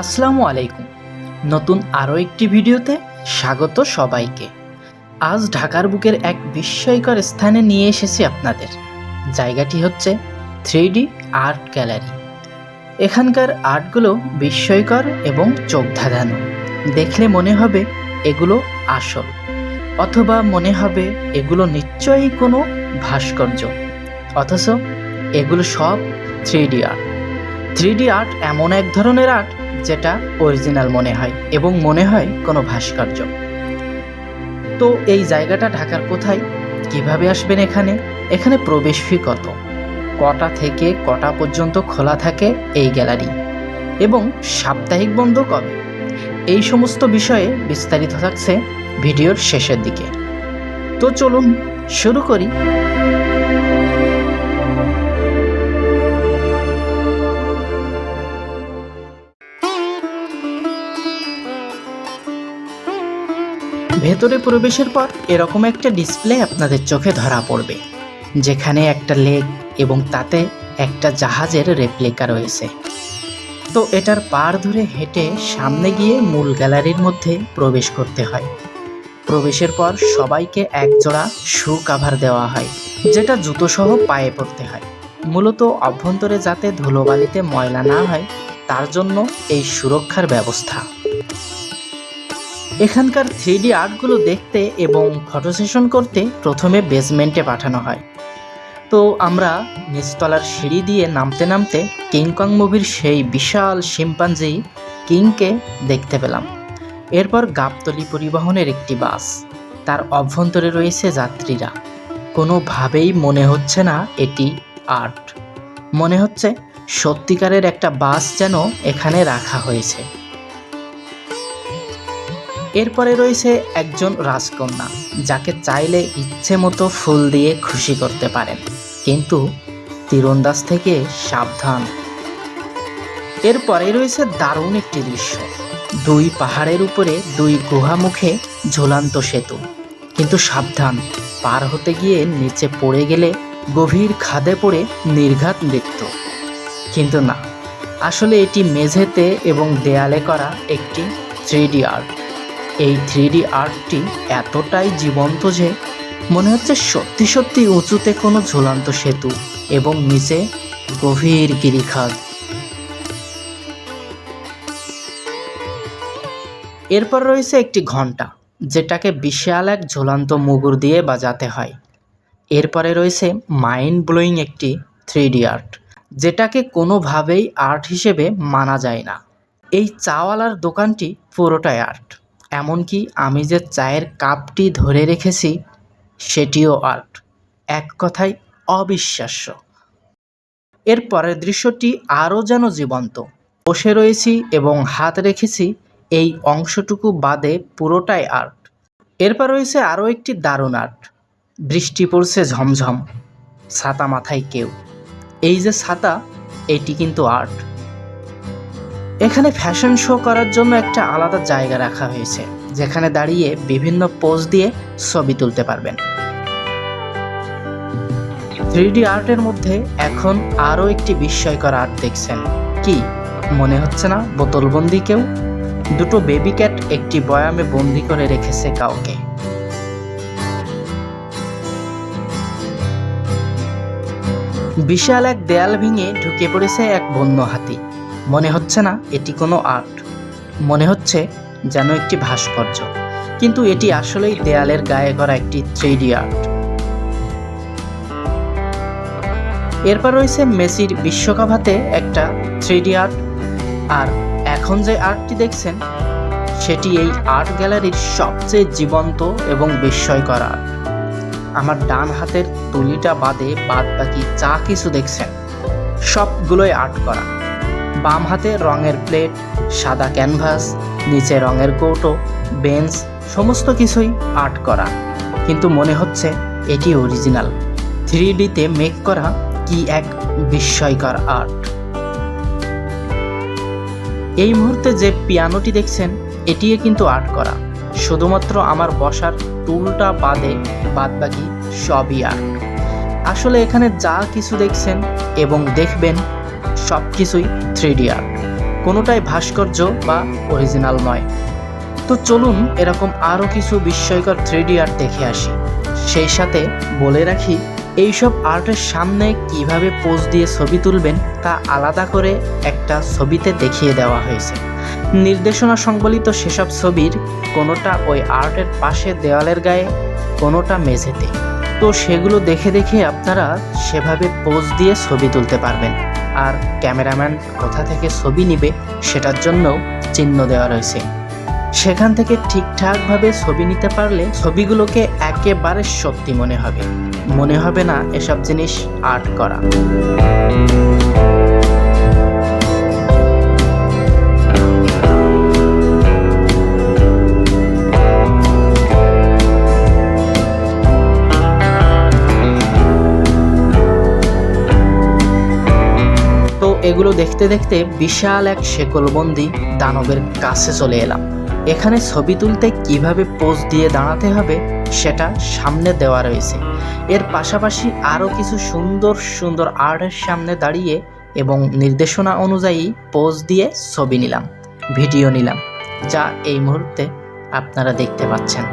আসসালামু আলাইকুম। নতুন আরও একটি ভিডিওতে স্বাগত সবাইকে। আজ ঢাকার বুকের এক বিস্ময়কর স্থানে নিয়ে এসেছি আপনাদের। জায়গাটি হচ্ছে থ্রি আর্ট গ্যালারি। এখানকার আর্টগুলো বিস্ময়কর এবং চোখ ধাঁধানো দেখলে মনে হবে এগুলো আসল, অথবা মনে হবে এগুলো নিশ্চয়ই কোনো ভাস্কর্য। অথচ এগুলো সব থ্রি আর্ট। থ্রি আর্ট এমন এক ধরনের আর্ট যেটা অরিজিনাল মনে হয় এবং মনে হয় কোনো ভাস্কর্য। তো এই জায়গাটা ঢাকার কোথায়? কীভাবে আসবেন এখানে? এখানে প্রবেশ ফি কত? কটা থেকে কটা পর্যন্ত খোলা থাকে এই গ্যালারি? এবং সাপ্তাহিক বন্ধ কবে? এই সমস্ত বিষয়ে বিস্তারিত থাকছে ভিডিওর শেষের দিকে। তো চলুন শুরু করি। ভেতরে প্রবেশের পর এরকম একটা ডিসপ্লে আপনাদের চোখে ধরা পড়বে, যেখানে একটা লেক এবং তাতে একটা জাহাজের রেপ্লিকা রয়েছে। তো এটার পার ধরে হেঁটে সামনে গিয়ে মূল গ্যালারির মধ্যে প্রবেশ করতে হয়। প্রবেশের পর সবাইকে এক জোড়া শু কাভার দেওয়া হয়, যেটা জুতোসহ পায়ে পড়তে হয়। মূলত অভ্যন্তরে যাতে ধুলোবালিতে ময়লা না হয়, তার জন্য এই সুরক্ষার ব্যবস্থা। এখানকার থ্রি ডি আর্টগুলো দেখতে এবং ফটো সেশন করতে প্রথমে বেসমেন্টে পাঠানো হয়। তো আমরা নিচতলার সিঁড়ি দিয়ে নামতে নামতে কিংকং মুভির সেই বিশাল শিম্পাঞ্জি কিংকে দেখতে পেলাম। এরপর গাবতলি পরিবহনের একটি বাস, তার অভ্যন্তরে রয়েছে যাত্রীরা। কোনোভাবেই মনে হচ্ছে না এটি আর্ট। মনে হচ্ছে সত্যিকারের একটা বাস যেন এখানে রাখা হয়েছে। এরপরে রয়েছে একজন রাজকন্যা, যাকে চাইলে ইচ্ছে মতো ফুল দিয়ে খুশি করতে পারেন। কিন্তু তীরন্দাজ থেকে সাবধান। এরপরে রয়েছে দারুণ একটি দৃশ্য। দুই পাহাড়ের উপরে দুই গুহামুখে ঝুলান্ত সেতু। কিন্তু সাবধান, পার হতে গিয়ে নিচে পড়ে গেলে গভীর খাদে পড়ে নির্ঘাত মৃত্যু। কিন্তু না, আসলে এটি মেঝেতে এবং দেয়ালে করা একটি থ্রি আর্ট। এই থ্রি আর্টটি এতটাই জীবন্ত যে মনে হচ্ছে সত্যি সত্যি উঁচুতে কোনো ঝুলান্ত সেতু এবং নিচে গভীর গিরিখাদ এরপর রয়েছে একটি ঘণ্টা, যেটাকে বিশাল এক ঝুলান্ত মুগুর দিয়ে বাজাতে হয়। এরপরে রয়েছে মাইন্ড ব্লোয়িং একটি থ্রি আর্ট, যেটাকে কোনোভাবেই আর্ট হিসেবে মানা যায় না। এই চাওয়ালার দোকানটি পুরোটাই আর্ট। এমনকি আমি যে চায়ের কাপটি ধরে রেখেছি, সেটিও আর্ট। এক কথায় অবিশ্বাস্য। এর পরের দৃশ্যটি আরও যেন জীবন্ত। বসে রয়েছি এবং হাত রেখেছি, এই অংশটুকু বাদে পুরোটাই আর্ট। এরপর রয়েছে আরও একটি দারুণ আর্ট। বৃষ্টি পড়ছে ঝমঝম, ছাতা মাথায় কেউ। এই যে ছাতা, এটি কিন্তু আর্ট। এখানে ফ্যাশন শো করার জন্য একটা আলাদা জায়গা রাখা হয়েছে, যেখানে দাঁড়িয়ে বিভিন্ন পোজ দিয়ে ছবি তুলতে পারবেন। থ্রি আর্টের মধ্যে এখন আরও একটি বিস্ময়কর আর্ট দেখছেন। কি? মনে হচ্ছে না? বোতলবন্দি কেউ? দুটো বেবি ক্যাট একটি বয়ামে বন্দি করে রেখেছে কাউকে। বিশাল এক দেয়াল ভেঙে ঢুকে পড়েছে এক বন্য হাতি। মনে হচ্ছে না এটি কোনো আর্ট। মনে হচ্ছে যেন একটি ভাস্কর্য। কিন্তু এটি আসলেই দেয়ালের গায়ে করা একটি থ্রি আর্ট। এরপর রয়েছে মেসির বিশ্বকাপ হাতে একটা থ্রি আর্ট। আর এখন যে আর্টটি দেখছেন, সেটি এই আর্ট গ্যালারির সবচেয়ে জীবন্ত এবং বিস্ময়কর আর্ট। আমার ডান হাতের তুলিটা বাদে বাদ বাকি যা কিছু দেখছেন, সবগুলোই আর্ট করা। বাম হাতে রঙের প্লেট, সাদা ক্যানভাস, নিচে রঙের কৌটো, বেঞ্চ, সমস্ত কিছুই আর্ট করা। কিন্তু মনে হচ্ছে এটি অরিজিনাল। থ্রি ডিতে মেক করা কি এক বিস্ময়কর আর্ট। এই মুহূর্তে যে পিয়ানোটি দেখছেন, এটিও কিন্তু আর্ট করা। শুধুমাত্র আমার বসার টুলটা বাদে বাদবাকি সবই আর্ট। আসলে এখানে যা কিছু দেখছেন এবং দেখবেন সব কিছুই থ্রি আর্ট কোনোটাই ভাস্কর্য বা অরিজিনাল নয়। তো চলুন এরকম আরও কিছু বিস্ময়কর থ্রিডি আর্ট দেখে আসি। সেই সাথে বলে রাখি, এইসব আর্টের সামনে কীভাবে পোজ দিয়ে ছবি তুলবেন তা আলাদা করে একটা ছবিতে দেখিয়ে দেওয়া হয়েছে। নির্দেশনা সংবলিত সেসব ছবির কোনোটা ওই আর্টের পাশে দেওয়ালের গায়ে, কোনোটা মেঝেতে। তো সেগুলো দেখে দেখে আপনারা সেভাবে পোজ দিয়ে ছবি তুলতে পারবেন। আর ক্যামেরাম্যান কোথা থেকে ছবি নিবে সেটার জন্য চিহ্ন দেওয়া রয়েছে। সেখান থেকে ঠিকঠাকভাবে ছবি নিতে পারলে ছবিগুলোকে একেবারে সত্যি মনে হবে। মনে হবে না এসব জিনিস আর্ট করা। এগুলো দেখতে দেখতে বিশাল এক শেকলবন্দি দানবের কাছে চলে এলাম। এখানে ছবি তুলতে কীভাবে পোজ দিয়ে দাঁড়াতে হবে সেটা সামনে দেওয়া রয়েছে। এর পাশাপাশি আরও কিছু সুন্দর সুন্দর আর্টের সামনে দাঁড়িয়ে এবং নির্দেশনা অনুযায়ী পোজ দিয়ে ছবি নিলাম, ভিডিও নিলাম, যা এই মুহূর্তে আপনারা দেখতে পাচ্ছেন।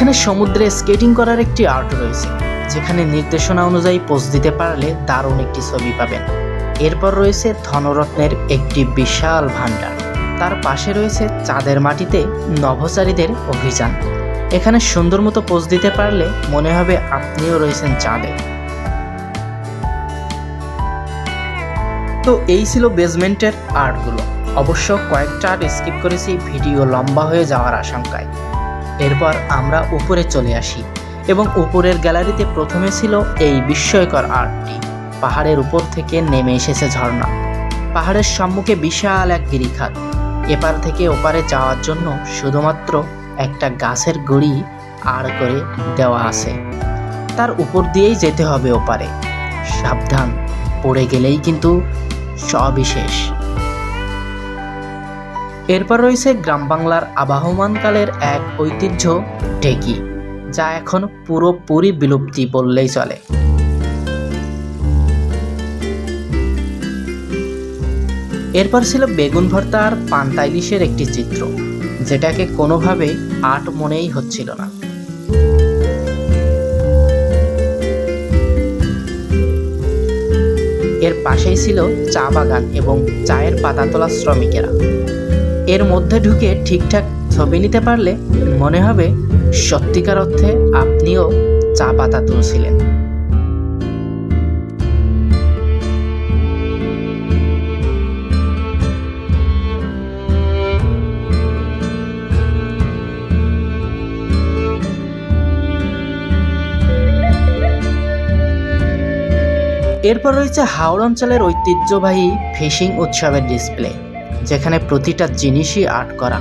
এখানে সমুদ্রে স্কেটিং করার একটি আর্ট রয়েছে, যেখানে নির্দেশনা অনুযায়ী পোজ দিতে পারলে দারুণ একটি ছবি পাবেন। এরপর রয়েছে ধনরত্নের একটি বিশাল ভাণ্ডার। তার পাশে রয়েছে চাঁদের মাটিতে নভোচারীদের অভিযান। এখানে সুন্দর মতো পোজ দিতে পারলে মনে হবে আপনিও রয়েছেন চাঁদে। তো এই ছিল বেসমেন্টের আর্টগুলো। অবশ্য কয়েকটা আর্ট স্কিপ করেছি, ভিডিও লম্বা হয়ে যাওয়ার আশঙ্কায়। এরপর আমরা উপরে চলে আসি এবং উপরের গ্যালারিতে প্রথমে ছিল এই বিস্ময়কর আর্টটি। পাহাড়ের উপর থেকে নেমে এসেছে ঝর্ণা। পাহাড়ের সম্মুখে বিশাল এক গিরিখাত। এপার থেকে ওপারে যাওয়ার জন্য শুধুমাত্র একটা গাছের গুড়ি আর করে দেওয়া আছে। তার উপর দিয়েই যেতে হবে ওপারে। সাবধান, পড়ে গেলেই কিন্তু সবই শেষ। এরপর রয়েছে গ্রাম বাংলার আবাহমানকালের এক ঐতিহ্য, ঢেকি, যা এখন পুরোপুরি বিলুপ্তি বললেই চলে। এরপর ছিল বেগুন ভর্তা আর পান্তা ইলিশের একটি চিত্র, যেটাকে কোনোভাবে আট মনেই হচ্ছিল না। এর পাশেই ছিল চা বাগান এবং চায়ের পাতা তোলা শ্রমিকেরা। এর মধ্যে ঢুকে ঠিকঠাক ছবি নিতে পারলে মনে হবে সত্যিকার অর্থে আপনিও চা পাতা তুলছিলেন। এরপর রয়েছে হাওড় অঞ্চলের ঐতিহ্যবাহী ফিশিং উৎসবের ডিসপ্লে যেখানে প্রতিটা জিনিসই আর্ট করা।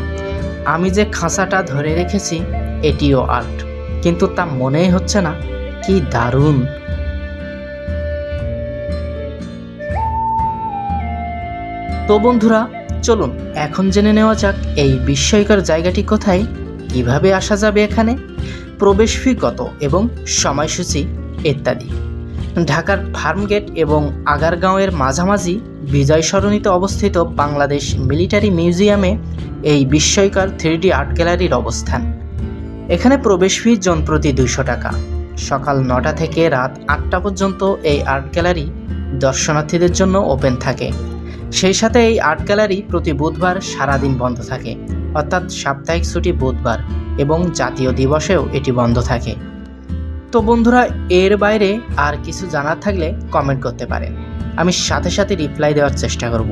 আমি যে খাঁচাটা ধরে রেখেছি, এটিও আর্ট। কিন্তু তা মনেই হচ্ছে না, কি দারুণ। তো বন্ধুরা, চলুন, এখন জেনে নেওয়া যাক এই বিস্ময়কর জায়গাটি কোথায়, কীভাবে আসা যাবে এখানে, প্রবেশ ফি কত এবং সময়সূচি, ইত্যাদি। ঢাকার ফার্মগেট এবং আগারগাঁওয়ের মাঝামাঝি বিজয় সরণিতে অবস্থিত বাংলাদেশ মিলিটারি মিউজিয়ামে এই বিস্ময়কর থ্রিডি আর্ট গ্যালারির অবস্থান। এখানে প্রবেশ ফি জন প্রতি দুইশো টাকা। সকাল নটা থেকে রাত আটটা পর্যন্ত এই আর্ট গ্যালারি দর্শনার্থীদের জন্য ওপেন থাকে। সেই সাথে এই আর্ট গ্যালারি প্রতি বুধবার সারাদিন বন্ধ থাকে। অর্থাৎ সাপ্তাহিক ছুটি বুধবার এবং জাতীয় দিবসেও এটি বন্ধ থাকে। তো বন্ধুরা, এর বাইরে আর কিছু জানার থাকলে কমেন্ট করতে পারেন। আমি সাথে সাথে রিপ্লাই দেওয়ার চেষ্টা করব।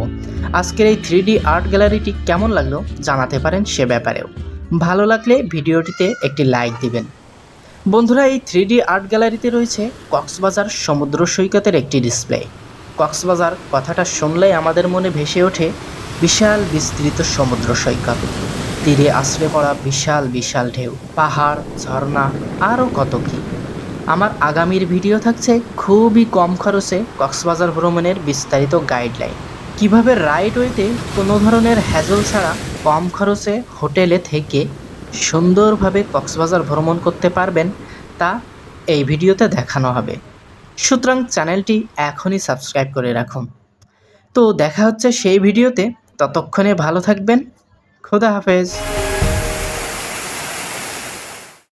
আজকের এই থ্রি আর্ট গ্যালারিটি কেমন লাগল জানাতে পারেন সে ব্যাপারেও। ভালো লাগলে ভিডিওটিতে একটি লাইক দিবেন। বন্ধুরা, এই থ্রি আর্ট গ্যালারিতে রয়েছে কক্সবাজার সমুদ্র সৈকতের একটি ডিসপ্লে কক্সবাজার কথাটা শুনলেই আমাদের মনে ভেসে ওঠে বিশাল বিস্তৃত সমুদ্র সৈকত। তীরে আশ্রে পড়া বিশাল বিশাল ঢেউ, পাহাড়, ঝর্ণা, আরও কত কী। আমার আগামীর ভিডিও থাকছে খুবই কম খরচে কক্সবাজার ভ্রমণের বিস্তারিত গাইডলাইন কীভাবে রাইট ওয়েতে কোনো ধরনের হ্যাজল ছাড়া কম খরচে হোটেলে থেকে সুন্দরভাবে কক্সবাজার ভ্রমণ করতে পারবেন তা এই ভিডিওতে দেখানো হবে। সুতরাং চ্যানেলটি এখনই সাবস্ক্রাইব করে রাখুন। তো দেখা হচ্ছে সেই ভিডিওতে, ততক্ষণে ভালো থাকবেন। খোদা হাফেজ।